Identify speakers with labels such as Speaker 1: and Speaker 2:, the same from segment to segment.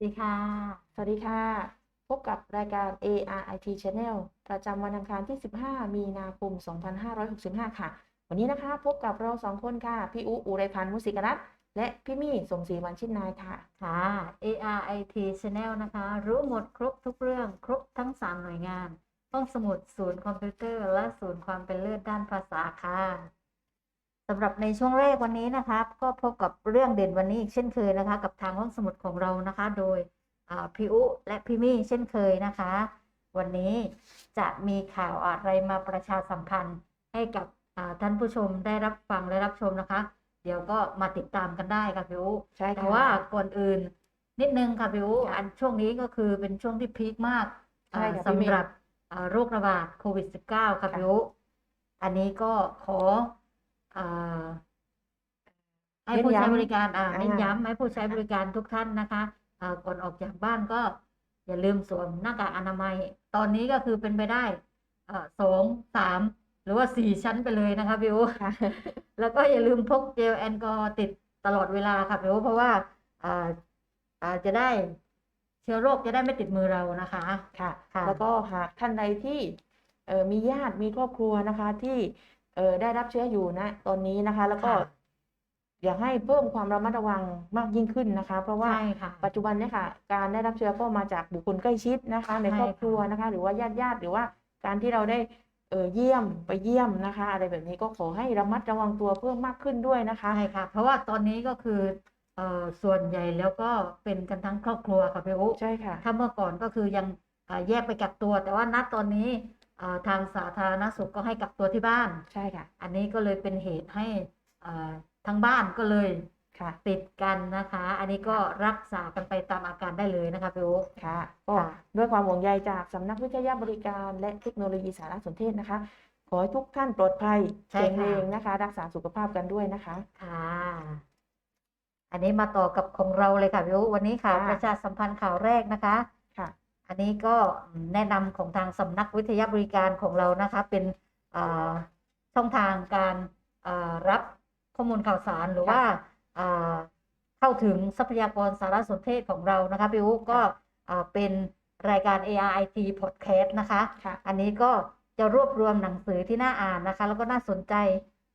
Speaker 1: สวัสดีค่ะ
Speaker 2: สวัสดีค่ะ พบกับรายการ ARIT Channel ประจำวันอังคารที่ 15 มีนาคม 2565 ค่ะ วันนี้นะคะ พบกับเราสองคนค่ะ พี่อุอุไรพันธ์มุสิกรัตน์และพี่มี่สมศรีวันชินนายค่ะ
Speaker 1: ค่ะ ARIT Channel นะคะ รู้หมดครบทุกเรื่องครบทั้ง 3 หน่วยงาน ห้องสมุดศูนย์คอมพิวเตอร์ และศูนย์ความเป็นเลิศด้านภาษาค่ะ สำหรับในช่วงแรกวันนี้นะครับ ก็พบกับเรื่องเด่นวันนี้อีกเช่นเคยนะคะ กับทางห้องสมุดของเรานะคะ โดยอ่าพี่อุและพี่มี่เช่นเคยนะคะ วันนี้จะมีข่าวอะไรมาประชาสัมพันธ์ให้กับอ่าท่านผู้ชมได้รับฟังและรับชมนะคะ เดี๋ยวก็มาติดตามกันได้ค่ะพี่อุ
Speaker 2: ใช่
Speaker 1: แต่
Speaker 2: ค่ะ
Speaker 1: ว่าก่อนอื่นนิดนึงค่ะพี่อู
Speaker 2: ค่ะ
Speaker 1: อันช่วงนี้ก็คือเป็นช่วงที่พีคมาก
Speaker 2: ใช่
Speaker 1: อ่า
Speaker 2: ค่ะพี่เมย์
Speaker 1: สำหรับอ่าโรคระบาดโควิด -19 ค่ะ
Speaker 2: ค่ะ
Speaker 1: พี่อูอันนี้ก็ขออ่า ให้ผู้ใช้บริการอ่า
Speaker 2: อ่า
Speaker 1: เน้นย้ำให้ผู้ใช้บริการทุกท่านนะคะอ่าก่อนออกจากบ้านก็อย่าลืมสวมหน้ากากอนามัย ตอนนี้ก็คือเป็นไปได้อ่าสองสามหรือว่าสี่ชั้นไปเลยนะคะพี่อู
Speaker 2: ค่ะ
Speaker 1: แล้วก็อย่าลืมพกเจลแอลกอฮอล์ติดตลอดเวลาค่ะพี่โอเพราะว่าอ่าอ่าจะได้เชื้อโรคจะได้ไม่ติดมือเรานะคะ
Speaker 2: ค่ะ
Speaker 1: ค่ะ
Speaker 2: แล้วก็หากท่านใดที่เอ่อมีญาติมีครอบครัวนะคะที่ เอ่อได้รับเชื้ออยู่นะ ตอนนี้นะคะ แล้วก็
Speaker 1: ค่ะ
Speaker 2: อยากให้เพิ่มความระมัดระวังมากยิ่งขึ้นนะคะ เพราะว่า
Speaker 1: ใช่ค่ะ
Speaker 2: ปัจจุบันเนี่ยค่ะ การได้รับเชื้อก็มาจากบุคคลใกล้ชิดนะคะ ใน
Speaker 1: ใช่
Speaker 2: ครอบครัว
Speaker 1: ค่ะ
Speaker 2: นะคะ หรือว่าญาติญาติหรือว่าการที่เราได้เอ่อเยี่ยมไปเยี่ยมนะคะ อะไรแบบนี้ก็ขอให้ระมัดระวังตัวเพิ่มมากขึ้นด้วยนะคะ
Speaker 1: ใช่ค่ะ เพราะว่าตอนนี้ก็คือเอ่อส่วนใหญ่แล้วก็เป็นกันทั้งครอบครัวค่ะพี่โอ
Speaker 2: ใช่ค่ะ
Speaker 1: ถ้าเมื่อก่อนก็คือยังอ่าแยกไปกักตัว แต่ว่าณตอนนี้อ่า ทางสาธารณสุขก็ให้กักตัวที่บ้าน
Speaker 2: ใช่ค่ะ
Speaker 1: อันนี้ก็เลยเป็นเหตุให้อ่าทั้งบ้านก็เลย
Speaker 2: ค่ะ
Speaker 1: ติดกันนะคะ อันนี้ก็รักษากันไปตามอาการได้เลยนะคะพี่โอ
Speaker 2: ค่ะก็
Speaker 1: ค่ะ
Speaker 2: ด้วยความห่วงใยจากสำนักวิทยาบริการและเทคโนโลยีสารสนเทศนะคะ ขอให้ทุกท่านปลอดภัย
Speaker 1: ใช่
Speaker 2: แข็ง
Speaker 1: ค่ะ
Speaker 2: แรงนะคะ รักษาสุขภาพกันด้วยนะคะ
Speaker 1: ค่ะอันนี้มาต่อกับของเราเลยค่ะพี่อุ๊วันนี้ข่าว
Speaker 2: ค่ะ
Speaker 1: ประชาสัมพันธ์ข่าวแรกนะคะ
Speaker 2: ค่ะ
Speaker 1: อันนี้ก็แนะนำของทางสำนักวิทยาบริการของเรานะคะ เป็นอ่าช่องทางการอ่ารับข้อมูลข่าวสารหรือว่าอ่าเข้าถึงทรัพยากรสารสนเทศของเรานะคะพี่อุ๊ก็อ่าเป็นรายการ ARIT Podcast นะคะ
Speaker 2: ค่ะ
Speaker 1: อันนี้ก็จะรวบรวมหนังสือที่น่าอ่านนะคะ แล้วก็น่าสนใจ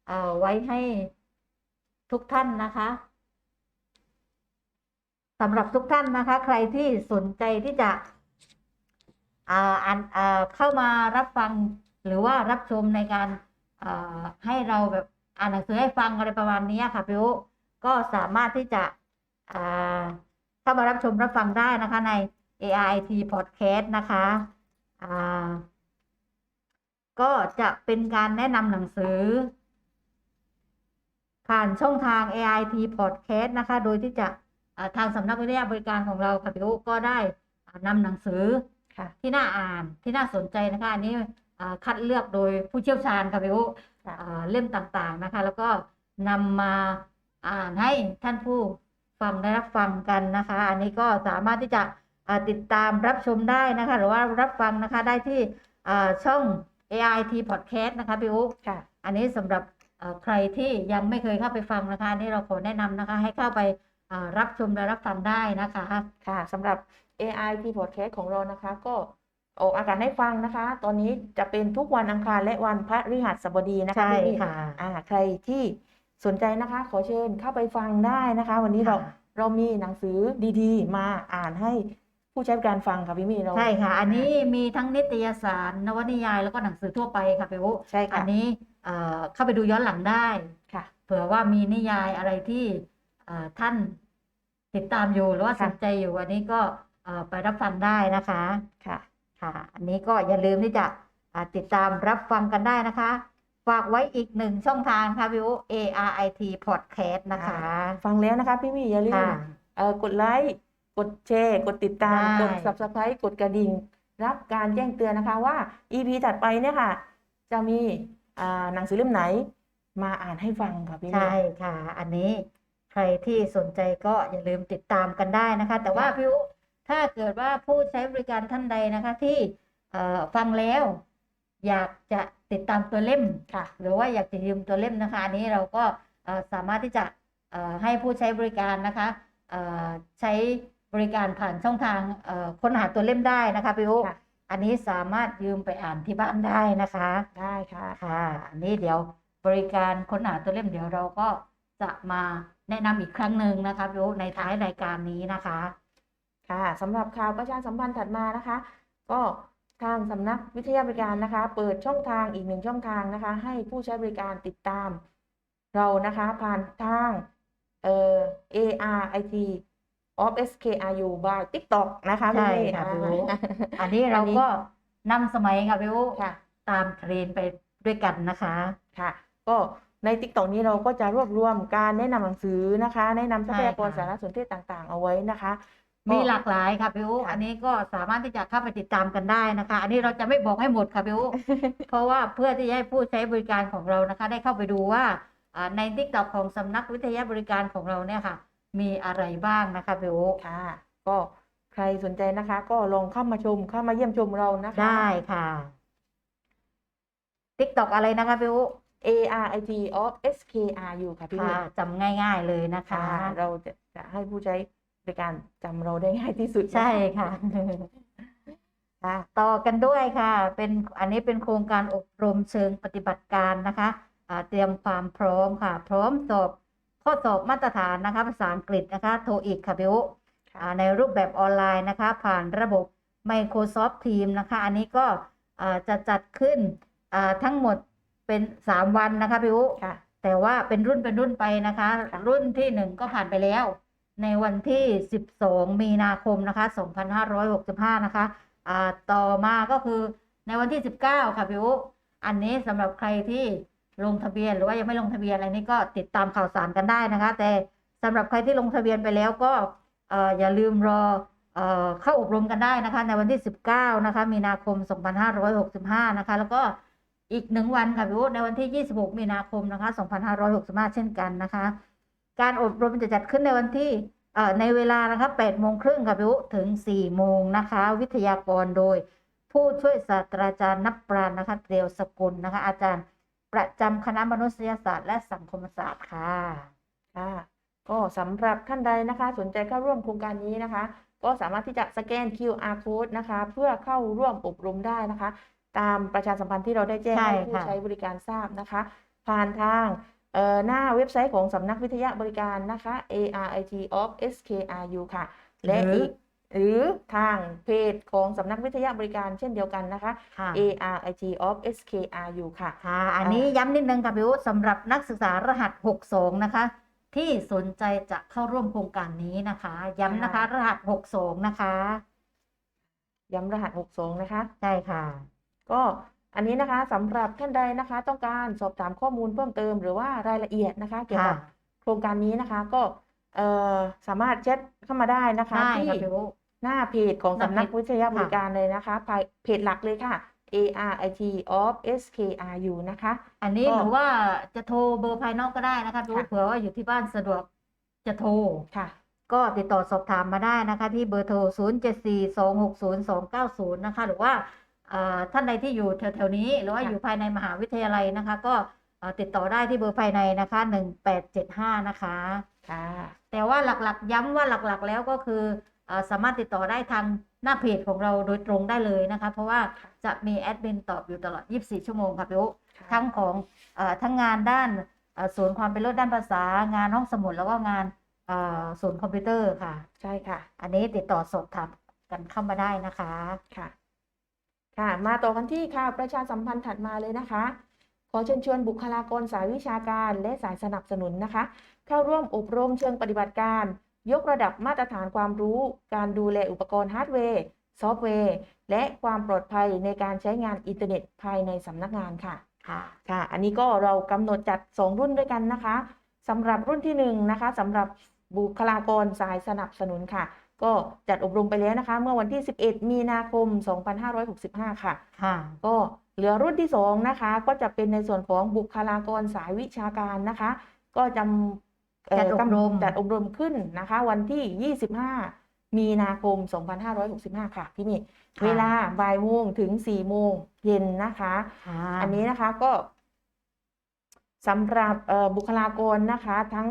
Speaker 1: เอ่อไว้ให้ทุกท่านนะคะสำหรับทุกท่านนะคะ ใครที่สนใจที่จะอ่าอ่านอ่า เข้ามารับฟังหรือว่ารับชมในการให้เราแบบอ่านหนังสือให้ฟังอะไรประมาณนี้ค่ะพี่อุก็สามารถที่จะเข้ามารับชมรับฟังได้นะคะใน AIT Podcast นะคะก็จะเป็นการแนะนำหนังสือ ผ่านช่องทาง AIT Podcast นะคะ โดยที่จะทางสำนักวิทยาบริการของเราค่ะพี่อุก็ได้นำหนังสือ
Speaker 2: ค่ะ
Speaker 1: ที่น่าอ่านที่น่าสนใจนะคะ อันนี้อ่าคัดเลือกโดยผู้เชี่ยวชาญค่ะพี่อุ
Speaker 2: ค่ะ
Speaker 1: อ่าเล่มต่างๆนะคะ แล้วก็นำมาอ่านให้ท่านผู้ฟังได้รับฟังกันนะคะ อันนี้ก็สามารถที่จะอ่าติดตามรับชมได้นะคะ หรือว่ารับฟังนะคะได้ที่อ่าช่อง AIT Podcast นะคะพี่อุ
Speaker 2: ค่ะ
Speaker 1: อันนี้สำหรับเอ่อใครที่ยังไม่เคยเข้าไปฟังนะคะอันนี้เราขอแนะนำนะคะ ให้เข้าไปอ่ารับชมและรับฟังได้นะคะ
Speaker 2: ค่ะสำหรับ AIT Podcast ของเรานะคะ ก็ออกอากาศให้ฟังนะคะ ตอนนี้จะเป็นทุกวันอังคารและวันพฤหัสบดีนะคะ
Speaker 1: ใช่
Speaker 2: พี่
Speaker 1: ค่ะ
Speaker 2: อ่าใครที่สนใจนะคะ ขอเชิญเข้าไปฟังได้นะคะ วันนี้เรา
Speaker 1: ค่ะ
Speaker 2: เรามีหนังสือดีๆ มาอ่านให้ผู้ใช้บริการฟังค่ะพี่มี่เรา
Speaker 1: ใช่ค่ะ อันนี้มีทั้งนิตยสาร นวนิยายแล้วก็หนังสือทั่วไปค่ะพี่อุ
Speaker 2: ใช่
Speaker 1: อั
Speaker 2: ค่ะ
Speaker 1: นนี้เอ่อเข้าไปดูย้อนหลังได้
Speaker 2: ค่ะ
Speaker 1: เผื่อว่ามีนิยายอะไรที่เอ่อท่านติดตามอยู่หรือว่า
Speaker 2: ค่ะ
Speaker 1: สนใจอยู่อันนี้ก็เอ่อ ไปรับฟังได้นะคะ
Speaker 2: ค่ะ
Speaker 1: ค่ะ อันนี้ก็อย่าลืมที่จะอ่าติดตามรับฟังกันได้นะคะ ฝากไว้อีกหนึ่งช่องทางค่ะพี่อุ ARIT Podcast นะคะ
Speaker 2: ฟังแล้วนะคะพี่มี่อย่าลืม
Speaker 1: ค่ะ
Speaker 2: เอ่อกดไลค์กดแชร์กดติดตาม
Speaker 1: ได้
Speaker 2: กด subscribe กดกระดิ่ง รับการแจ้งเตือนนะคะว่า EP ถัดไปเนี่ยค่ะ จะมีอ่าหนังสือเล่มไหนมาอ่านให้ฟังค่ะพี่มี่
Speaker 1: ใช่ค่ะ อันนี้ใครที่สนใจก็อย่าลืมติดตามกันได้นะคะ แต่ว่า
Speaker 2: ค่ะ
Speaker 1: พี่อุ ถ้าเกิดว่าผู้ใช้บริการท่านใดนะคะที่เอ่อฟังแล้ว อยากจะติดตามตัวเล่ม
Speaker 2: ค่ะ
Speaker 1: หรือว่าอยากจะยืมตัวเล่มนะคะอันนี้เราก็เอ่อสามารถที่จะเอ่อให้ผู้ใช้บริการนะคะเอ่อใช้บริการผ่านช่องทางเอ่อค้นหาตัวเล่มได้นะคะพี่อุ๊
Speaker 2: ค่ะ
Speaker 1: อันนี้สามารถยืมไปอ่านที่บ้านได้นะคะ
Speaker 2: ได้ค่ะ
Speaker 1: ค่ะอันนี้เดี๋ยวบริการค้นหาตัวเล่มเดี๋ยวเราก็จะมาแนะนำอีกครั้งหนึ่งนะคะพี่อุ๊ในท้ายรายการนี้นะคะ
Speaker 2: ค่ะสำหรับข่าวประชาสัมพันธ์ถัดมานะคะ ก็ทางสำนักวิทยาบริการนะคะ เปิดช่องทางอีกหนึ่งช่องทางนะคะ ให้ผู้ใช้บริการติดตาม เรานะคะผ่านทางเอ่อ ARIT of SKRU by TikTok นะคะ
Speaker 1: ใช่
Speaker 2: พี่เมย์
Speaker 1: ค่ะ
Speaker 2: อ่า
Speaker 1: พี่อุ๊อันนี้เราก็นำสมัยค่ะพี่อุ๊
Speaker 2: ค่ะ
Speaker 1: ตามเทรนด์ไปด้วยกันนะคะ
Speaker 2: ค่ะ ก็ใน TikTok นี้เราก็จะรวบรวมการแนะนำหนังสือนะคะ แนะนำทรัพยากร
Speaker 1: ใช่ค่ะ
Speaker 2: สารสนเทศต่างๆ เอาไว้นะคะ
Speaker 1: มี
Speaker 2: ก็
Speaker 1: หลากหลายค่ะพี่อุ๊
Speaker 2: ค่ะ
Speaker 1: อันนี้ก็สามารถที่จะเข้าไปติดตามกันได้นะคะ อันนี้เราจะไม่บอกให้หมดค่ะพี่อุ๊เพราะว่าเพื่อที่จะให้ผู้ใช้บริการของเรานะคะ ได้เข้าไปดูว่าอ่าใน TikTok ของสำนักวิทยาบริการของเราเนี่ยค่ะ มีอะไรบ้างนะคะพี่อุ๊
Speaker 2: ค่ะ ก็ใครสนใจนะคะ ก็ลองเข้ามาชมเข้ามาเยี่ยมชมเรานะคะ
Speaker 1: ได้ค่ะ TikTok อะไรนะคะพี่อุ๊
Speaker 2: ARIT of SKRU ค่ะพี่
Speaker 1: ค่ะจำง่าย ๆเลยนะคะ
Speaker 2: ค่ะเราจะจะให้ผู้ใช้ บริการจำเราได้ง่ายที่สุดนะคะ
Speaker 1: ใช่ค่ะ
Speaker 2: ค่ะ
Speaker 1: ต่อกันด้วยค่ะ เป็นอันนี้เป็นโครงการอบรมเชิงปฏิบัติการนะคะอ่าเตรียมความพร้อมค่ะ พร้อมสอบข้อสอบมาตรฐานนะคะภาษาอังกฤษนะคะโทอีกค่ะบิว
Speaker 2: ค่ะ
Speaker 1: อ่าในรูปแบบออนไลน์นะคะ ผ่านระบบ Microsoft Teams นะคะ อันนี้ก็อ่าจะจัดขึ้นอ่าทั้งหมดเป็น 3 วันนะคะบิว
Speaker 2: ค่ะ
Speaker 1: แต่ว่าเป็นรุ่นเป็นรุ่นไปนะคะ
Speaker 2: ค่ะ
Speaker 1: รุ่นที่หนึ่งก็ผ่านไปแล้ว ในวันที่ 12 มีนาคมนะคะ2565 นะคะอ่าต่อมาก็คือในวันที่ 19 ค่ะพี่อุอันนี้สำหรับใครที่ลงทะเบียนหรือว่ายังไม่ลงทะเบียนอะไรนี้ก็ติดตามข่าวสารกันได้นะคะ แต่สำหรับใครที่ลงทะเบียนไปแล้วก็ออย่าลืมรอเอ่อเข้าอบรมกันได้นะคะ ในวันที่ 19 นะคะ มีนาคม 2565 นะคะ แล้วก็อีกหนึ่งวันค่ะพี่อุในวันที่ 26 มีนาคมนะคะ 2565 เช่นกันนะคะ การอบรมจะจัดขึ้นในวันที่เอ่อในเวลานะคะ8โมงครึ่งค่ะพี่อุ๊ถึง 4 โมงนะคะ วิทยากรโดย ผู้ช่วยศาสตราจารย์นับปราณนะคะเตรียวสกุลนะคะ อาจารย์ประจำคณะมนุษยศาสตร์และสังคมศาสตร์ค่ะ
Speaker 2: ค่ะก็สำหรับท่านใดนะคะ สนใจเข้าร่วมโครงการนี้นะคะ ก็สามารถที่จะสแกน QR code นะคะ เพื่อเข้าร่วมอบรมได้นะคะ ตามประชาสัมพันธ์ที่เราได้แจ้ง
Speaker 1: ใช่
Speaker 2: ให้ผู้
Speaker 1: ค่ะ
Speaker 2: ใช้บริการทราบนะคะ ผ่านทางเอ่อ หน้าเว็บไซต์ของสำนักวิทยาบริการนะคะ ARIT of SKRU ค่ะ และ
Speaker 1: หรือ
Speaker 2: อีกหรือทางเพจของสำนักวิทยาบริการเช่นเดียวกันนะคะ
Speaker 1: ค่ะ
Speaker 2: ARIT of SKRU ค่ะ
Speaker 1: ค่ะ อันนี้ย้ำนิดนึงค่ะพี่อุ๊สำหรับนักศึกษารหัส 62 นะคะ ที่สนใจจะเข้าร่วมโครงการนี้นะคะ ย้ำนะคะ รหัส 62 นะคะ
Speaker 2: ย้ำรหัส 62 นะคะ
Speaker 1: ใช่ค่ะ
Speaker 2: ก็ อันนี้นะคะสำหรับท่านใดนะคะ ต้องการสอบถามข้อมูลเพิ่มเติมหรือว่ารายละเอียดนะคะ เกี่ยวกับ
Speaker 1: ค่ะ
Speaker 2: โครงการนี้นะคะ ก็เอ่อสามารถแชทเข้ามาได้นะคะ
Speaker 1: ได้
Speaker 2: ที่
Speaker 1: ค่ะพี่อุ๊
Speaker 2: หน้าเพจของ
Speaker 1: หน้า
Speaker 2: สำนัก
Speaker 1: เพจ
Speaker 2: วิทยาบริ
Speaker 1: ค่ะ
Speaker 2: การเลยนะคะภายเพจหลักเลยค่ะ ARIT of SKRU นะคะ
Speaker 1: อันนี้
Speaker 2: ก็
Speaker 1: หรือว่าจะโทรเบอร์ภายนอกก็ได้นะคะพี่อุ๊
Speaker 2: ค่ะ
Speaker 1: เผื่อว่าอยู่ที่บ้านสะดวกจะโทร
Speaker 2: ค่ะ
Speaker 1: ก็ติดต่อสอบถามมาได้นะคะ ที่เบอร์โทร 0 7 4 2 6 0 2 9 0 นะคะ หรือว่าเอ่อ ท่านใดที่อยู่แถวๆนี้ หรือว่า
Speaker 2: ค่ะ
Speaker 1: อยู่ภายในมหาวิทยาลัยนะคะ ก็เอ่อติดต่อได้ที่เบอร์ภายในนะคะ 1875 นะคะ
Speaker 2: ค่ะ
Speaker 1: แต่ว่าหลักๆ ย้ำว่าหลักๆ แล้วก็คือเอ่อสามารถติดต่อได้ทางหน้าเพจของเราโดยตรงได้เลยนะคะ เพราะว่าจะมีแอดมินตอบอยู่ตลอด 24 ชั่วโมงค่ะพี่อุ๊
Speaker 2: ค่ะ
Speaker 1: ทั้งของเอ่อทั้งงานด้านเอ่อศูนย์ความเป็นเลิศด้านภาษางานห้องสมุดแล้วก็งานเอ่อศูนย์คอมพิวเตอร์ค่ะ
Speaker 2: ใช่ค่ะ
Speaker 1: อันนี้ติดต่อสอบถามกันเข้ามาได้นะคะ
Speaker 2: ค่ะ ค่ะ มาต่อกันที่ข่าวประชาสัมพันธ์ถัดมาเลยนะคะ ขอเชิญชวนบุคลากรสายวิชาการและสายสนับสนุนนะคะ เข้าร่วมอบรมเชิงปฏิบัติการ ยกระดับมาตรฐานความรู้ การดูแลอุปกรณ์ฮาร์ดแวร์ ซอฟต์แวร์ และความปลอดภัยในการใช้งานอินเทอร์เน็ตภายในสำนักงานค่ะ
Speaker 1: ค่ะ
Speaker 2: ค่ะ อันนี้ก็เรากำหนดจัด 2 รุ่นด้วยกันนะคะสำหรับรุ่นที่1นะคะสำหรับบุคลากรสายสนับสนุนค่ะ ก็จัดอบรมไปแล้วนะคะ เมื่อวันที่ 11 มีนาคม 2565 ค่ะ
Speaker 1: ค่ะ
Speaker 2: ก็เหลือรุ่นที่ 2 นะคะ ก็จะเป็นในส่วนของบุคลากรสายวิชาการนะคะ ก็จำเอ่อ
Speaker 1: จัดอบรม
Speaker 2: กำจัดอบรมขึ้นนะคะ วันที่ 25 มีนาคม 2565 ค่ะ พี่เมย์เวลาบ่ายโมงถึง 4 โมงเย็นนะคะ
Speaker 1: ค่ะ
Speaker 2: อันนี้นะคะก็สำหรับเอ่อบุคลากรนะคะทั้ง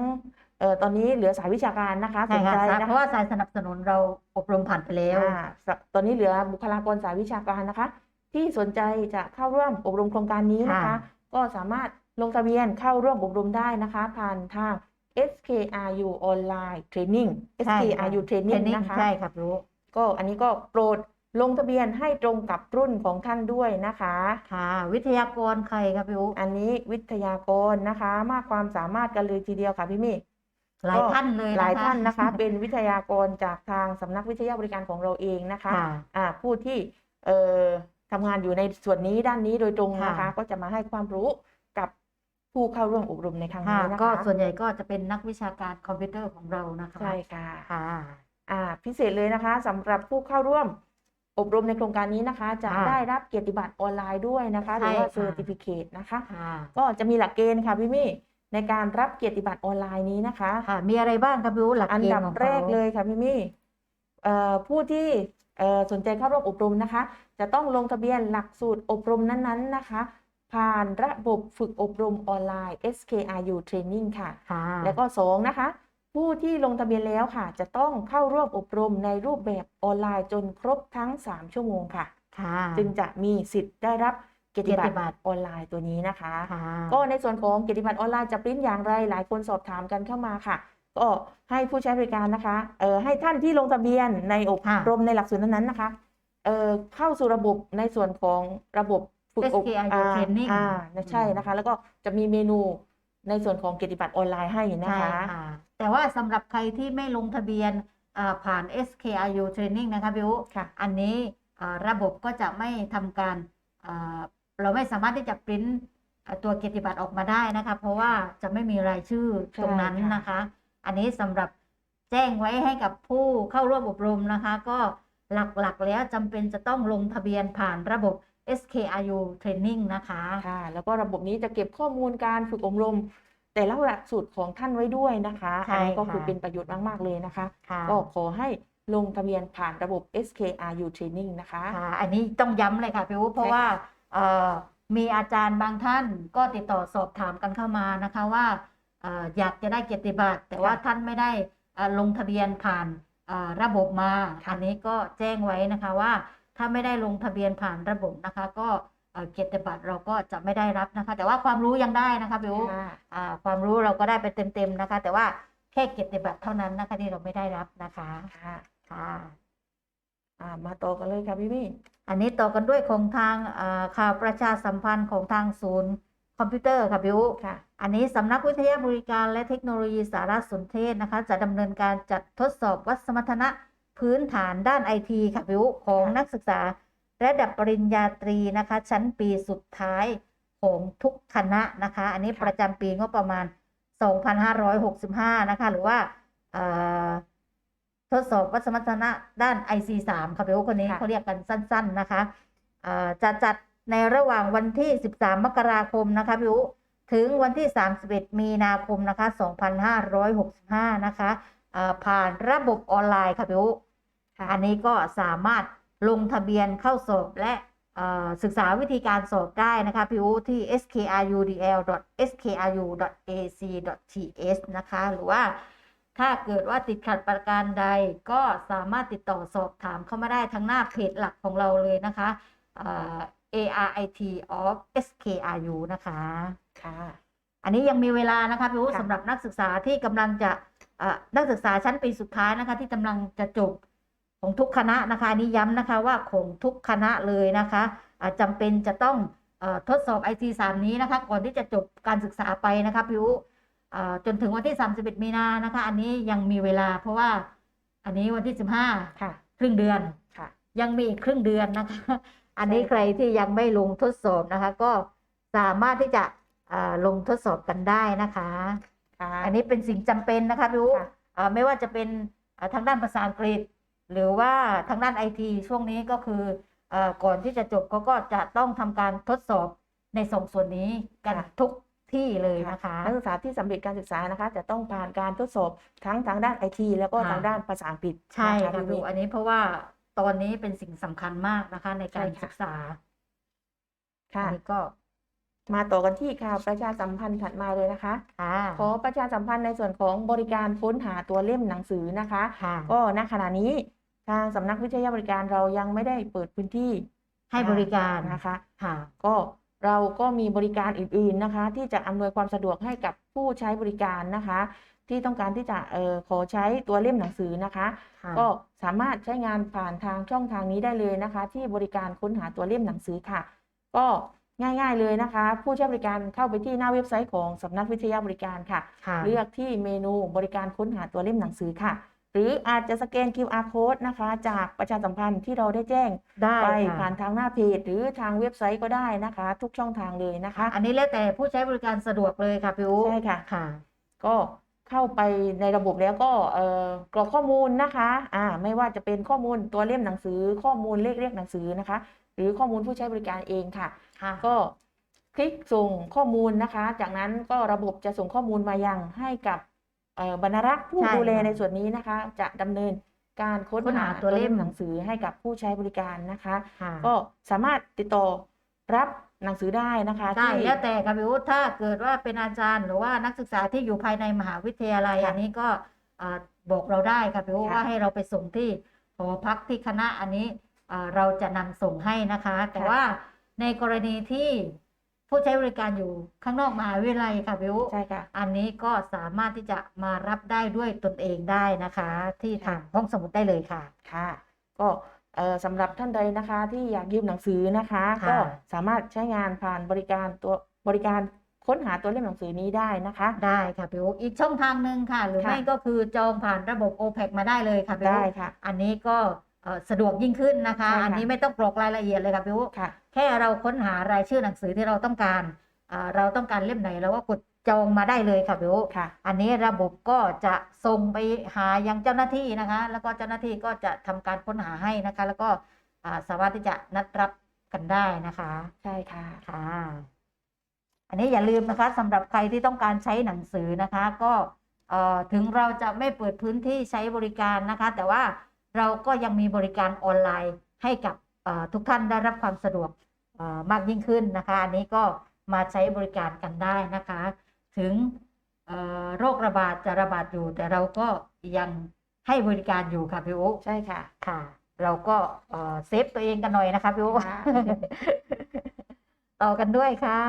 Speaker 2: เออตอนนี้เหลือสายวิชาการนะคะส
Speaker 1: ใช่
Speaker 2: น
Speaker 1: ค่ะ
Speaker 2: ใจ
Speaker 1: สาย
Speaker 2: นะ
Speaker 1: เพราะว่าสายสนับสนุนเราอบรมผ่านไปแล้ว
Speaker 2: อ่าสตอนนี้เหลือบุคลากรสายวิชาการนะคะ ที่สนใจจะเข้าร่วมอบรมโครงการนี้นะคะ
Speaker 1: ค่ะ
Speaker 2: ก็สามารถลงทะเบียนเข้าร่วมอบรมได้นะคะ ผ่านทาง SKRU Online Training
Speaker 1: ใช่ค่ะ
Speaker 2: SKRU
Speaker 1: เทรน
Speaker 2: Training
Speaker 1: นิ่ง
Speaker 2: นะคะ
Speaker 1: ใช่ครับรู้
Speaker 2: ก็อันนี้ก็โปรดลงทะเบียนให้ตรงกับรุ่นของท่านด้วยนะคะ
Speaker 1: ค่ะ วิทยากรใครครับพี่อุ๊
Speaker 2: อันนี้วิทยากรนะคะ มากความสามารถกันเลยทีเดียวค่ะพี่มี่
Speaker 1: หลายท่านเลย
Speaker 2: หลาย
Speaker 1: นะคะ
Speaker 2: ท่านนะคะ เป็นวิทยากรจากทางสำนักวิทยาบริการของเราเองนะคะ
Speaker 1: ค่ะ
Speaker 2: อ่าผู้ที่เอ่อทำงานอยู่ในส่วนนี้ด้านนี้โดยตรงนะคะ
Speaker 1: ค่ะ
Speaker 2: ก็จะมาให้ความรู้กับผู้เข้าร่วมอบรมในครั้ง
Speaker 1: ค่ะ
Speaker 2: นี้นะคะ
Speaker 1: ก็ส่วนใหญ่ก็จะเป็นนักวิชาการคอมพิวเตอร์ของเรานะคะ
Speaker 2: ใช่ค่ะ
Speaker 1: ค่ะ
Speaker 2: อ่าพิเศษเลยนะคะสำหรับผู้เข้าร่วมอบรมในโครงการนี้นะคะจะ
Speaker 1: ค่ะ
Speaker 2: ได้รับเกียรติบัตรออนไลน์ด้วยนะคะหรือว่า
Speaker 1: ใช่ค่ะ
Speaker 2: เซอร์ติฟิเคตนะคะ
Speaker 1: ค่ะ
Speaker 2: ก็จะมีหลักเกณฑ์ค่ะพี่มี่ ในการรับเกียรติบัตรออนไลน์นี้นะคะ
Speaker 1: ค่ะ มีอะไรบ้างครับพี่อุ๊หลัก
Speaker 2: อัน
Speaker 1: เกณ
Speaker 2: ดับ
Speaker 1: ฑ์ของ
Speaker 2: แร
Speaker 1: เขา
Speaker 2: กเลยค่ะพี่มี่เอ่อผู้ที่เอ่อสนใจเข้าร่วมอบรมนะคะ จะต้องลงทะเบียนหลักสูตรอบรมนั้นๆนะคะ ผ่านระบบฝึกอบรมออนไลน์ SKRU Training ค่ะ
Speaker 1: ค่ะ
Speaker 2: แล้วก็สองนะคะ ผู้ที่ลงทะเบียนแล้วค่ะ จะต้องเข้าร่วมอบรมในรูปแบบออนไลน์จนครบทั้ง 3 ชั่วโมงค่ะ
Speaker 1: ค่ะ
Speaker 2: จึงจะมีสิทธิ์ได้รับ เกียรติบั
Speaker 1: เกียรติ
Speaker 2: ต
Speaker 1: บั
Speaker 2: ร
Speaker 1: ตร
Speaker 2: ออนไลน์ตัวนี้นะคะ
Speaker 1: ค่ะ
Speaker 2: ก็ในส่วนของเกียรติบัตรออนไลน์จะปริ้นอย่างไร หลายคนสอบถามกันเข้ามาค่ะ ก็ให้ผู้ใช้บริการนะคะเอ่อให้ท่านที่ลงทะเบียนในอบ
Speaker 1: ค่ะ
Speaker 2: รมในหลักสูตรนั้นๆนะคะเอ่อเข้าสู่ระบบในส่วนของระบบฝึกอบ
Speaker 1: SKRU
Speaker 2: อ่า
Speaker 1: Training
Speaker 2: อ่าใช่นะคะ แล้วก็จะมีเมนูในส่วนของเกียรติบัตรออนไลน์ให้นะ
Speaker 1: ใช่
Speaker 2: คะ
Speaker 1: ค่ะแต่ว่าสำหรับใครที่ไม่ลงทะเบียนอ่าผ่าน SKRU Training นะคะพี่อุ๊
Speaker 2: ค่ะ
Speaker 1: อันนี้อ่าระบบก็จะไม่ทำการอ่า เราไม่สามารถที่จะปริ้นตัวเกียรติบัตรออกมาได้นะคะ เพราะว่าจะไม่มีรายชื่อตรงนั้น
Speaker 2: ใช่ค่ะ
Speaker 1: นะคะ อันนี้สำหรับแจ้งไว้ให้กับผู้เข้าร่วมอบรมนะคะ ก็หลักๆ แล้วจำเป็นจะต้องลงทะเบียนผ่านระบบ SKRU Training นะคะ
Speaker 2: ค่ะแล้วก็ระบบนี้จะเก็บข้อมูลการฝึกอบรม แต่ละหลักสูตรของท่านไว้ด้วยนะคะ
Speaker 1: ใช่
Speaker 2: อันนี้ก็
Speaker 1: ค่ะ
Speaker 2: คือเป็นประโยชน์มาก ๆ เลยนะคะ
Speaker 1: ค่ะ
Speaker 2: ก็ขอให้ลงทะเบียนผ่านระบบ SKRU Training นะคะ
Speaker 1: ค่ะอันนี้ต้องย้ำเลยค่ะพี่อุ๊เพราะ
Speaker 2: ใช่ค่ะ
Speaker 1: ว่าเอ่อ มีอาจารย์บางท่านก็ติดต่อสอบถามกันเข้ามานะคะว่าเอ่ออยากจะได้เกียรติบัตรแต่ว่าท่านไม่ได้เอ่อลงทะเบียนผ่านเอ่อระบบมาอันนี้ก็แจ้งไว้นะคะว่าถ้าไม่ได้ลงทะเบียนผ่านระบบนะคะ ก็เอ่อเกียรติบัตรเราก็จะไม่ได้รับนะคะ แต่ว่าความรู้ยังได้นะคะพี่อุ๊
Speaker 2: ค่ะ
Speaker 1: อ่าความรู้เราก็ได้ไปเต็มๆนะคะ แต่ว่าแค่เกียรติบัตรเท่านั้นนะคะที่เราไม่ได้รับนะคะ
Speaker 2: ค่ะ
Speaker 1: ค่ะ
Speaker 2: อ่า มาต่อกันเลยค่ะพี่มี่
Speaker 1: อันนี้ต่อกันด้วยของทางเอ่อข่าวประชาสัมพันธ์ของทางศูนย์คอมพิวเตอร์ค่ะบิว
Speaker 2: ค่ะ
Speaker 1: อันนี้สำนักวิทยาบริการและเทคโนโลยีสารสนเทศนะคะ จะดำเนินการจัดทดสอบวัดสมรรถนะพื้นฐานด้านไอทีค่ะบิวของ
Speaker 2: ค่ะ
Speaker 1: นักศึกษาระดับปริญญาตรีนะคะ ชั้นปีสุดท้ายของทุกคณะนะคะ อันนี้ประจำปีงบประมาณ 2,565 นะคะ หรือว่าเอ่อ ทดสอบวัดสมรรถนะด้าน IC3 ค่ะบิวคนนี้
Speaker 2: ค่ะ
Speaker 1: เขาเรียกกันสั้น ๆนะคะเอ่อจะจัดในระหว่างวันที่ 13 มกราคมนะคะบิวถึงวันที่ 31 มีนาคมนะคะ2565 นะคะเอ่อผ่านระบบออนไลน์ค่ะบิว
Speaker 2: ค่ะ
Speaker 1: อันนี้ก็สามารถลงทะเบียนเข้าสอบและเอ่อศึกษาวิธีการสอบได้นะคะพี่อูที่ skrudl.skru.ac.th นะคะ หรือว่า ถ้าเกิดว่าติดขัดประการใดก็สามารถติดต่อสอบถามเข้ามาได้ทั้งหน้าเพจหลักของเราเลยนะคะเอ่อ ARIT of SKRU นะคะ
Speaker 2: ค่ะ
Speaker 1: อันนี้ยังมีเวลานะคะพี่อู๋
Speaker 2: ค่ะ
Speaker 1: สำหรับนักศึกษาที่กำลังจะเอ่อนักศึกษาชั้นปีสุดท้ายนะคะ ที่กำลังจะจบของทุกคณะนะคะอันนี้ย้ำนะคะว่าของทุกคณะเลยนะคะอ่าจำเป็นจะต้องเออทดสอบ IT 3นี้นะคะ ก่อนที่จะจบการศึกษาไปนะคะพี่อู๋อ่า จนถึงวันที่ 31 มีนานะคะ อันนี้ยังมีเวลา เพราะว่าอันนี้วันที่ 15
Speaker 2: ค่ะ
Speaker 1: ครึ่งเดือน
Speaker 2: ค่ะ
Speaker 1: ยังมีอีกครึ่งเดือนนะคะ อันนี้
Speaker 2: ใช่ค่ะ
Speaker 1: ใครที่ยังไม่ลงทดสอบนะคะ ก็สามารถที่จะอ่าลงทดสอบกันได้นะคะ
Speaker 2: ค่ะ
Speaker 1: อันนี้เป็นสิ่งจำเป็นนะคะพี่อู๋
Speaker 2: ค่ะ
Speaker 1: อ่าไม่ว่าจะเป็นอ่าทางด้านภาษาอังกฤษ หรือว่าทางด้านไอทีช่วงนี้ก็คือเอ่อก่อนที่จะจบเขาก็จะต้องทำการทดสอบในสองส่วนนี้กันทุก ที่เลยนะคะ
Speaker 2: นักศึกษาที่สำเร็จการศึกษานะคะ จะต้องผ่านการทดสอบทั้งทางด้านไอทีแล้วก็
Speaker 1: ค่ะ
Speaker 2: ทางด้านภาษาอังกฤษ
Speaker 1: ใช่
Speaker 2: น
Speaker 1: ค่ะ
Speaker 2: พี่
Speaker 1: พี่
Speaker 2: มี่
Speaker 1: อู๋อันนี้เพราะว่าตอนนี้เป็นสิ่งสำคัญมากนะคะ ในการ
Speaker 2: ใช่ค่ะ
Speaker 1: ศึกษา
Speaker 2: ค่ะ
Speaker 1: อันนี้ก็
Speaker 2: มาต่อกันที่ข่าวประชาสัมพันธ์ถัดมาเลยนะคะ
Speaker 1: ค่ะ
Speaker 2: ขอประชาสัมพันธ์ในส่วนของบริการค้นหาตัวเล่มหนังสือนะคะ
Speaker 1: ค่ะ
Speaker 2: ก็ณขณะนี้ทางสำนักวิทยาบริการเรายังไม่ได้เปิดพื้นที่
Speaker 1: ให้บริการ
Speaker 2: นะคะ
Speaker 1: ค่ะ
Speaker 2: ก็ เราก็มีบริการอื่น ๆนะคะ ที่จะอำนวยความสะดวกให้กับผู้ใช้บริการนะคะ ที่ต้องการที่จะเออขอใช้ตัวเล่มหนังสือนะคะ
Speaker 1: ค่ะ
Speaker 2: ก็สามารถใช้งานผ่านทางช่องทางนี้ได้เลยนะคะ ที่บริการค้นหาตัวเล่มหนังสือค่ะ ก็ง่ายๆเลยนะคะ ผู้ใช้บริการเข้าไปที่หน้าเว็บไซต์ของสำนักวิทยาบริการค่ะ
Speaker 1: ค่ะ
Speaker 2: เลือกที่เมนูบริการค้นหาตัวเล่มหนังสือค่ะ หรืออาจจะสแกน QR code นะคะ จากประชาสัมพันธ์ที่เราได้แจ้ง
Speaker 1: ได้
Speaker 2: ไป
Speaker 1: ค่ะ
Speaker 2: ผ่านทางหน้าเพจหรือทางเว็บไซต์ก็ได้นะคะ ทุกช่องทางเลยนะคะ
Speaker 1: อันนี้แล้วแต่ผู้ใช้บริการสะดวกเลยค่ะพี่อู
Speaker 2: ใช่ค่ะ
Speaker 1: ค่ะ
Speaker 2: ก็เข้าไปในระบบแล้วก็เอ่อกรอกข้อมูลนะคะอ่าไม่ว่าจะเป็นข้อมูลตัวเล่มหนังสือข้อมูลเลขเรียกหนังสือนะคะ หรือข้อมูลผู้ใช้บริการเองค่ะ
Speaker 1: ค่ะ
Speaker 2: ก็คลิกส่งข้อมูลนะคะ จากนั้นก็ระบบจะส่งข้อมูลมายังให้กับเอ่อ บรรณารักษ์ผู้
Speaker 1: ใช่
Speaker 2: ดูแล
Speaker 1: ค่ะ
Speaker 2: ในส่วนนี้นะคะ จะดำเนินการค้น
Speaker 1: ค้นหา
Speaker 2: หา
Speaker 1: ตัวเล่ม
Speaker 2: หนังสือให้กับผู้ใช้บริการนะคะ
Speaker 1: ค่ะ
Speaker 2: ก็สามารถติดต่อรับหนังสือได้นะคะ
Speaker 1: ได้
Speaker 2: ที่
Speaker 1: แล้วแต่ค่ะพี่อูถ้าเกิดว่าเป็นอาจารย์หรือว่านักศึกษาที่อยู่ภายในมหาวิทยาลัย
Speaker 2: ค่ะ
Speaker 1: อันนี้ก็อ่าบอกเราได้ค่ะพี่อู
Speaker 2: ค่ะ
Speaker 1: ว่าให้เราไปส่งที่หอพักที่คณะอันนี้อ่าเราจะนำส่งให้นะคะ แต่
Speaker 2: ค่ะ
Speaker 1: ว่าในกรณีที่ ผู้ใช้บริการอยู่ข้างนอกมหาวิทยาลัยค่ะพี่อู
Speaker 2: ใช่ค่ะ
Speaker 1: อันนี้ก็สามารถที่จะมารับได้ด้วยตนเองได้นะคะ ที่
Speaker 2: ค่ะ
Speaker 1: ทางห้องสมุดได้เลยค่ะ
Speaker 2: ค่ะ ก็เอ่อสำหรับท่านใดนะคะที่อยากยืมหนังสือนะคะ
Speaker 1: ค่ะ
Speaker 2: ก็สามารถใช้งานผ่านบริการตัวบริการค้นหาตัวเล่มหนังสือนี้ได้นะคะ
Speaker 1: ได้ค่ะพี่อุ๊อีกช่องทางหนึ่งค่ะ หรือ
Speaker 2: ค่ะ
Speaker 1: ไม่ก็คือจองผ่านระบบ OPEC มาได้เลยค่ะพี่
Speaker 2: ได้
Speaker 1: อุ๊
Speaker 2: ค่ะ
Speaker 1: อันนี้ก็เอ่อสะดวกยิ่งขึ้นนะคะ
Speaker 2: ใช่ค่ะ
Speaker 1: อันนี้ไม่ต้องกรอกรายละเอียดเลยค่ะพี่อุ๊
Speaker 2: ค่ะ
Speaker 1: แค่เราค้นหารายชื่อหนังสือที่เราต้องการอ่าเราต้องการเล่มไหนเราก็กดจองมาได้เลยค่ะพี่อุ๊
Speaker 2: ค่ะ
Speaker 1: อันนี้ระบบก็จะส่งไปหายังเจ้าหน้าที่นะคะ แล้วก็เจ้าหน้าที่ก็จะทำการค้นหาให้นะคะ แล้วก็อ่าสามารถที่จะนัดรับกันได้นะคะ
Speaker 2: ใช่ค่ะ
Speaker 1: ค่ะ อันนี้อย่าลืมนะคะสำหรับใครที่ต้องการใช้หนังสือนะคะ ก็เอ่อถึงเราจะไม่เปิดพื้นที่ใช้บริการนะคะ แต่ว่าเราก็ยังมีบริการออนไลน์ให้กับเอ่อ ทุกท่านได้รับความสะดวกเอ่อมากยิ่งขึ้นนะคะ อันนี้ก็มาใช้บริการกันได้นะคะ ถึงเอ่อโรคระบาดจะระบาดอยู่ แต่เราก็ยังให้บริการอยู่ค่ะพี่อุ๊
Speaker 2: ใช่ค่ะ
Speaker 1: ค่ะ เราก็เอ่อเซฟตัวเองกันหน่อยนะคะพี่อุ๊
Speaker 2: ค่ะ
Speaker 1: ต่อกันด้วยค่ะ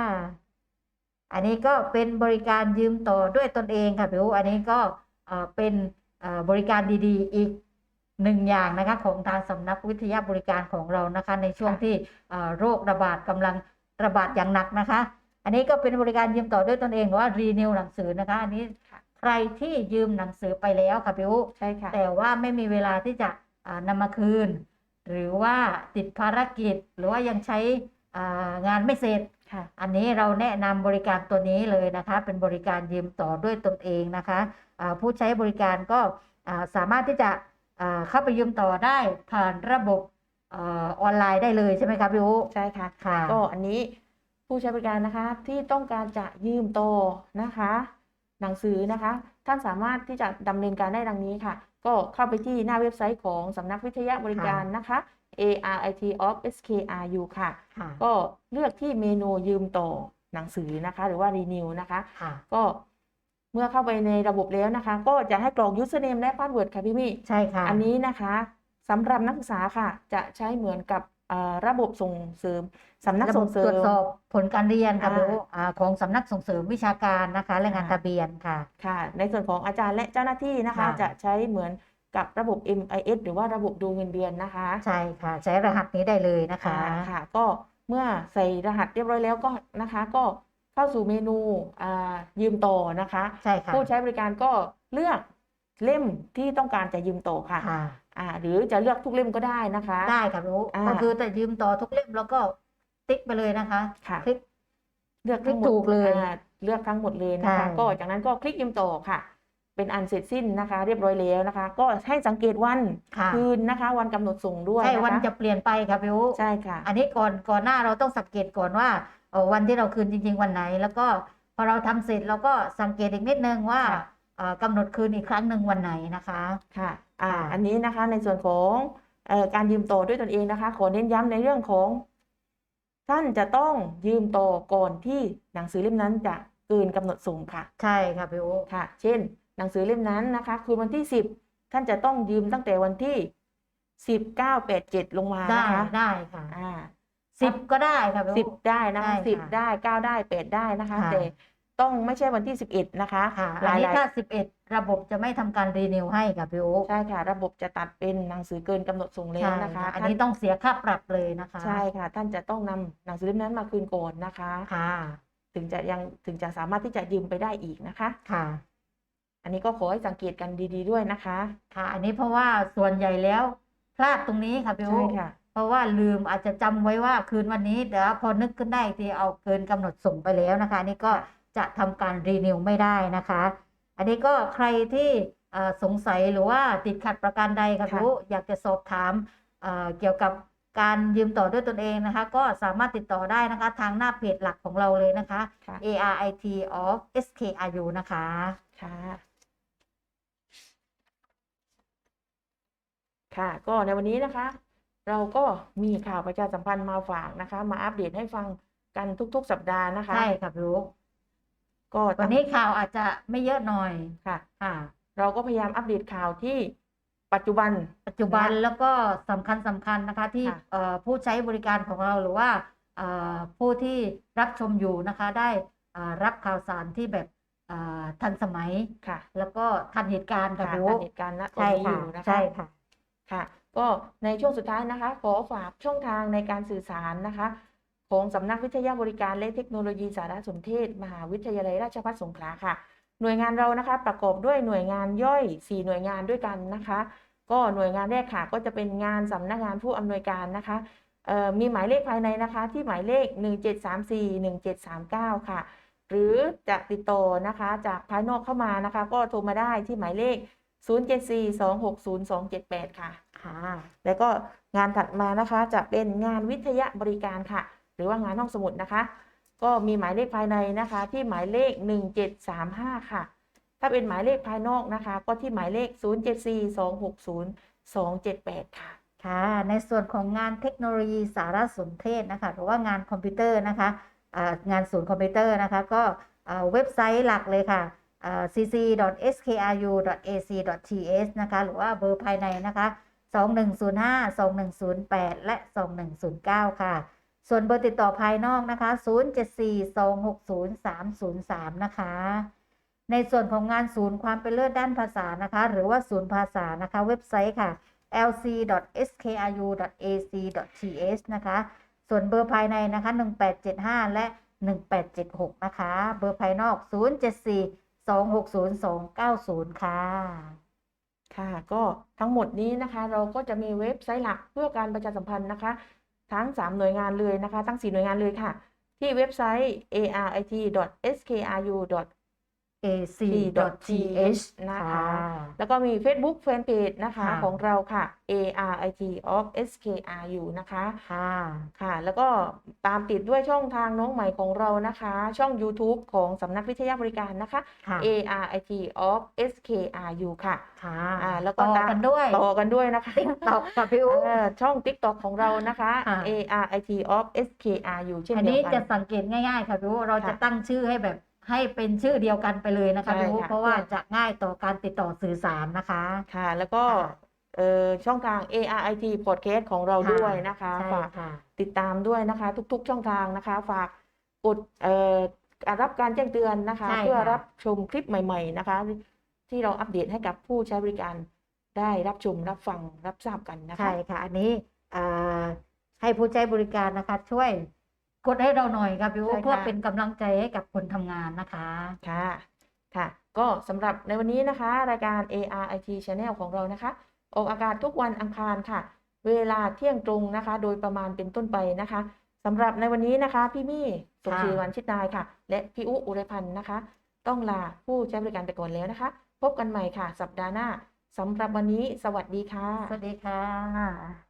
Speaker 1: อันนี้ก็เป็นบริการยืมต่อด้วยตนเองค่ะพี่อุ๊อันนี้ก็เอ่อเป็นเอ่อบริการดีๆ อีก หนึ่งอย่างนะคะของทางสำนักวิทยาบริการของเรานะคะ ในช่วง
Speaker 2: ค่ะ
Speaker 1: ที่เอ่อโรคระบาดกำลังระบาดอย่างหนักนะคะ อันนี้ก็เป็นบริการยืมต่อด้วยตนเองหรือว่ารีนิวหนังสือนะคะอันนี้
Speaker 2: ค่ะ
Speaker 1: ใครที่ยืมหนังสือไปแล้วค่ะพี่อุ๊
Speaker 2: ใช่ค่ะ
Speaker 1: แต่ว่าไม่มีเวลาที่จะอ่านำมาคืน หรือว่าติดภารกิจหรือว่ายังใช้อ่างานไม่เสร็จ
Speaker 2: ค่ะ
Speaker 1: อันนี้เราแนะนำบริการตัวนี้เลยนะคะ เป็นบริการยืมต่อด้วยตนเองนะคะอ่าผู้ใช้บริการก็อ่าสามารถที่จะอ่า เข้าไปยืมต่อได้ผ่านระบบอาออนไลน์ได้เลยใช่ไหมครับพี่อู
Speaker 2: ใช่ค่ะ
Speaker 1: ค่ะ
Speaker 2: ก็อันนี้ผู้ใช้บริการนะคะที่ต้องการจะยืมต่อนะคะ หนังสือนะคะ ท่านสามารถที่จะดำเนินการได้ดังนี้ค่ะ ก็เข้าไปที่หน้าเว็บไซต์ของสำนักวิทยาบริการนะคะ ARIT of SKRU ค่ะ
Speaker 1: ค่ะ
Speaker 2: ก็เลือกที่เมนูยืมต่อหนังสือนะคะ หรือว่า renew นะคะ
Speaker 1: ค่ะ
Speaker 2: ก็ เมื่อเข้าไปในระบบแล้วนะคะ ก็จะให้กรอก username และ password ค่ะพี่มี่
Speaker 1: ใช่ค่ะ
Speaker 2: อันนี้นะคะสำหรับนักศึกษาค่ะ จะใช้เหมือนกับเอ่อระบบส่งเสริมสำนัก
Speaker 1: ระบ
Speaker 2: ส่
Speaker 1: บ
Speaker 2: งเสริ
Speaker 1: ตรวจ
Speaker 2: ม
Speaker 1: สอบผลการเรียนค่ะ
Speaker 2: อ่า
Speaker 1: พี่อูอ่าของสำนักส่งเสริมวิชาการนะคะและงาน
Speaker 2: อ่า
Speaker 1: ทะเบียนค่ะ
Speaker 2: ค่ะ ในส่วนของอาจารย์และเจ้าหน้าที่นะคะ
Speaker 1: ค่ะ
Speaker 2: จะใช้เหมือนกับระบบ MIS หรือว่าระบบดูเงินเดือนนะคะ
Speaker 1: ใช่ค่ะ ใช้รหัสนี้ได้เลยนะคะ
Speaker 2: ค่ะค่ะก็เมื่อใส่รหัสเรียบร้อยแล้วก็นะคะ ก็ เข้าสู่เมนูอ่ายืมต่อนะคะ
Speaker 1: ใช่ค่ะ
Speaker 2: ผู้ใช้บริการก็เลือกเล่มที่ต้องการจะยืมต่อค่ะ
Speaker 1: ค่ะ
Speaker 2: อ่าหรือจะเลือกทุกเล่มก็ได้นะคะ
Speaker 1: ได้ค่ะรู้
Speaker 2: อ่า
Speaker 1: ก็คือแต่ยืมต่อทุกเล่มแล้วก็ติ๊กไปเลยนะคะ
Speaker 2: ค่ะ
Speaker 1: คลิก
Speaker 2: เลือกทั้งหม
Speaker 1: คลิกถู
Speaker 2: ด
Speaker 1: กเลย
Speaker 2: อ่าเลือกทั้งหมดเลยนะคะ
Speaker 1: ใช่
Speaker 2: ก็จากนั้นก็คลิกยืมต่อค่ะ เป็นอันเสร็จสิ้นนะคะ เรียบร้อยแล้วนะคะ ก็ให้สังเกตวัน
Speaker 1: ค่ะ
Speaker 2: คืนนะคะ วันกำหนดส่งด้วย
Speaker 1: ใช่
Speaker 2: นะคะ
Speaker 1: วันจะเปลี่ยนไปค่ะพี่อู
Speaker 2: ใช่ค่ะ
Speaker 1: อันนี้ก่อนก่อนหน้าเราต้องสังเกตก่อนว่าเอ่อ วันที่เราคืนจริง ๆ วันไหน แล้วก็พอเราทำเสร็จเราก็สังเกตอีกนิดนึงว่า
Speaker 2: ค่ะ
Speaker 1: เอ่อกำหนดคืนอีกครั้งหนึ่งวันไหนนะคะ
Speaker 2: ค่ะอ่า
Speaker 1: ค่ะ
Speaker 2: อันนี้นะคะในส่วนของเอ่อการยืมต่อด้วยตนเองนะคะ ขอเน้นย้ำในเรื่องของ ท่านจะต้องยืมต่อก่อนที่หนังสือเล่มนั้นจะเกินกำหนดส่งค่ะ
Speaker 1: ใช่ค่ะพี่อู๋
Speaker 2: ค่ะ เช่น หนังสือเล่มนั้นนะคะคืนวันที่10ท่านจะต้องยืมตั้งแต่วันที่10 9 8 7ลงมา
Speaker 1: ได้
Speaker 2: นะคะ
Speaker 1: ได้ค่ะ
Speaker 2: อ่า
Speaker 1: สิบก็ได้ค่ะพี่
Speaker 2: สิบ
Speaker 1: อู๋
Speaker 2: ได้นะคะ
Speaker 1: ใช่
Speaker 2: สิบ
Speaker 1: ค่ะ
Speaker 2: ได้เก้าได้แปดได้นะคะ
Speaker 1: ค่ะ
Speaker 2: แต่ต้องไม่ใช่วันที่สิบเอ็ดนะคะ
Speaker 1: ค่ะ
Speaker 2: ห
Speaker 1: อัน
Speaker 2: ลาย
Speaker 1: นี้
Speaker 2: หลาย
Speaker 1: ถ้าสิบเอ็ดระบบจะไม่ทำการรีนิวให้ค่ะพี่อู๋
Speaker 2: ใช่ค่ะ ระบบจะตัดเป็นหนังสือเกินกำหนดส่งแล้ว
Speaker 1: ใช่
Speaker 2: นะคะ
Speaker 1: ค่ะอัน
Speaker 2: ท่าน
Speaker 1: นี้ต้องเสียค่าปรับเลยนะคะ
Speaker 2: ใช่ค่ะ ท่านจะต้องนำหนังสือเล่มนั้นมาคืนก่อนนะคะ
Speaker 1: ค่ะ
Speaker 2: ถึงจะยังถึงจะสามารถที่จะยืมไปได้อีกนะคะ
Speaker 1: ค่ะ
Speaker 2: อันนี้ก็ขอให้สังเกตกันดี ๆ ด้วยนะคะ
Speaker 1: ค่ะ อันนี้เพราะว่าส่วนใหญ่แล้วพลาดตรงนี้ค่ะพี่
Speaker 2: ใช่
Speaker 1: อู๋
Speaker 2: ค่ะ
Speaker 1: เพราะว่าลืมอาจจะจำไว้ว่าคืนวันนี้แต่ว่าพอนึกขึ้นได้อีกทีเอาเกินกำหนดส่งไปแล้วนะคะอันนี่ก็จะทำการรีนิวไม่ได้นะคะ อันนี้ก็ใครที่เอ่อสงสัยหรือว่าติดขัดประการใดค่ะ
Speaker 2: ค่ะ
Speaker 1: พี่อู๋อยากจะสอบถามเอ่อเกี่ยวกับการยืมต่อด้วยตนเองนะคะ ก็สามารถติดต่อได้นะคะ ทางหน้าเพจหลักของเราเลยนะคะ
Speaker 2: ค่ะ
Speaker 1: ARIT of SKRU นะคะ
Speaker 2: ค่ะค่ะ ก็ในวันนี้นะคะ เราก็มีข่าวประชาสัมพันธ์มาฝากนะคะ มาอัปเดตให้ฟังกันทุกๆ สัปดาห์นะคะ
Speaker 1: ใช่ค่ะพี่อู๋
Speaker 2: ก็
Speaker 1: วันนี้ข่าวอาจจะไม่เยอะหน่อย
Speaker 2: ค่ะ
Speaker 1: ค่ะ
Speaker 2: เราก็พยายามอัปเดตข่าวที่ปัจจุบัน
Speaker 1: ปัจจุบัน
Speaker 2: นะ
Speaker 1: แล้วก็สำคัญสำคัญนะคะ ที่
Speaker 2: ค่ะ
Speaker 1: เอ่อผู้ใช้บริการของเราหรือว่าเอ่อผู้ที่รับชมอยู่นะคะ ได้เอ่อรับข่าวสารที่แบบเอ่อทันสมัย
Speaker 2: ค่ะ
Speaker 1: แล้วก็ทันเหตุการณ์ค่ะ
Speaker 2: ค่ะ
Speaker 1: พี่
Speaker 2: ตาม
Speaker 1: อุ๊
Speaker 2: เหตุการณ์ณตอน
Speaker 1: ใช่
Speaker 2: นี้อ
Speaker 1: ค่ะ
Speaker 2: ยู่นะคะ
Speaker 1: ใช่ค่ะ
Speaker 2: ค่ะ ก็ในช่วงสุดท้ายนะคะ ขอฝากช่องทางในการสื่อสารนะคะ ของสำนักวิทยาบริการและเทคโนโลยีสารสนเทศ มหาวิทยาลัยราชภัฏสงขลาค่ะ หน่วยงานเรานะคะประกอบด้วยหน่วยงานย่อย 4 หน่วยงานด้วยกันนะคะ ก็หน่วยงานแรกค่ะก็จะเป็นงานสำนักงานผู้อำนวยการนะคะมีหมายเลขภายในนะคะ ที่หมายเลข 1734 1739 ค่ะ หรือจะติดต่อนะคะ จากภายนอกเข้ามานะคะ ก็โทรมาได้ที่หมายเลข 074260278 ค่ะ
Speaker 1: ค่ะ
Speaker 2: แล้วก็งานถัดมานะคะจะเป็นงานวิทยาบริการค่ะ หรือว่างานห้องสมุดนะคะ ก็มีหมายเลขภายในนะคะ ที่หมายเลข 1735 ค่ะ ถ้าเป็นหมายเลขภายนอกนะคะ ก็ที่หมายเลข 074260278 ค่ะ
Speaker 1: ค่ะในส่วนของงานเทคโนโลยีสารสนเทศนะคะหรือว่างานคอมพิวเตอร์นะคะงานศูนย์คอมพิวเตอร์นะคะ ก็เว็บไซต์หลักเลยค่ะ cc.skru.ac.th นะคะ หรือว่าเบอร์ภายในนะคะ 2105 2108 และ 2109 ค่ะ ส่วนเบอร์ติดต่อภายนอกนะคะ 074-260-303 นะคะ ในส่วนของงานศูนย์ความเป็นเลิศด้านภาษานะคะ หรือว่าศูนย์ภาษานะคะ เว็บไซต์ค่ะ lc.skru.ac.th นะคะ ส่วนเบอร์ภายในนะคะ 1875 และ 1876 นะคะ เบอร์ภายนอก 074260290 ค่ะ
Speaker 2: ค่ะ ก็ทั้งหมดนี้นะคะ เราก็จะมีเว็บไซต์หลักเพื่อการประชาสัมพันธ์นะคะ ทั้ง 3 หน่วยงานเลยนะคะ ทั้ง 4 หน่วยงานเลยค่ะ ที่เว็บไซต์ arit.skru.
Speaker 1: ac.th
Speaker 2: นะคะ
Speaker 1: ค่ะ
Speaker 2: แล้วก็มี Facebook Fanpage นะคะ
Speaker 1: ค่ะ
Speaker 2: ของเราค่ะ ARIT of SKRU นะคะ
Speaker 1: ค่ะ
Speaker 2: ค่ะ แล้วก็ตามติดด้วยช่องทางน้องใหม่ของเรานะคะ ช่อง YouTube ของสำนักวิทยาบริการนะคะ
Speaker 1: ค่ะ
Speaker 2: ARIT of SKRU ค่ะ
Speaker 1: ค่ะ
Speaker 2: อ่าแล้วก็
Speaker 1: ต่อ
Speaker 2: ตาม
Speaker 1: กันด้วย
Speaker 2: ต่อกันด้วยนะคะ
Speaker 1: ต่อกับพี่อุ๊
Speaker 2: เอ่อช่อง TikTok ของเรานะคะ
Speaker 1: ค่ะ
Speaker 2: ARIT of SKRU เช่น
Speaker 1: อัน
Speaker 2: เดี
Speaker 1: นี้
Speaker 2: ยวกั
Speaker 1: จะ
Speaker 2: น
Speaker 1: สังเกตง่ายๆค่ะพี่อุ๊เราจะ
Speaker 2: ค่ะ
Speaker 1: ตั้งชื่อให้แบบ ให้เป็นชื่อเดียวกันไปเลยนะคะ
Speaker 2: ใช่
Speaker 1: พี่อุ๊
Speaker 2: ค่ะ
Speaker 1: เพราะว่า
Speaker 2: เพื่อ
Speaker 1: จะง่ายต่อการติดต่อสื่อสารนะคะ
Speaker 2: ค่ะ แล้วก็
Speaker 1: ค่ะ
Speaker 2: เอ่อช่องทาง ARIT Podcast ของเรา
Speaker 1: ค่ะ
Speaker 2: ด้วยนะคะ
Speaker 1: ใช่
Speaker 2: ฝาก
Speaker 1: ค่ะ
Speaker 2: ติดตามด้วยนะคะ ทุกๆช่องทางนะคะ ฝากกดเอ่อการรับการแจ้งเตือนนะคะ
Speaker 1: ใช่
Speaker 2: เพื่อ
Speaker 1: ค่ะ
Speaker 2: รับชมคลิปใหม่ ๆนะคะ ที่เราอัปเดตให้กับผู้ใช้บริการได้รับชมรับฟังรับทราบกันนะคะ
Speaker 1: ใช่ค่ะ อันนี้อ่าให้ผู้ใช้บริการนะคะ ช่วย กดให้เราหน่อยครับพี่อุ๊
Speaker 2: ใช่ค่ะ
Speaker 1: เพื่อเป็นกำลังใจให้กับคนทำงานนะคะ
Speaker 2: ค่ะค่ะ ก็สำหรับในวันนี้นะคะ รายการ ARIT Channel ของเรานะคะ ออกอากาศทุกวันอังคารค่ะ เวลาเที่ยงตรงนะคะ โดยประมาณเป็นต้นไปนะคะสำหรับในวันนี้นะคะ พี่มี่สม
Speaker 1: ค่ะ
Speaker 2: ศรีวันชิดนายค่ะ และพี่อุอุไรพันธ์นะคะ ต้องลาผู้ใช้บริการไปก่อนแล้วนะคะ พบกันใหม่ค่ะ สัปดาห์หน้าสำหรับวันนี้ สวัสดีค่ะ
Speaker 1: สวัสดีค่ะ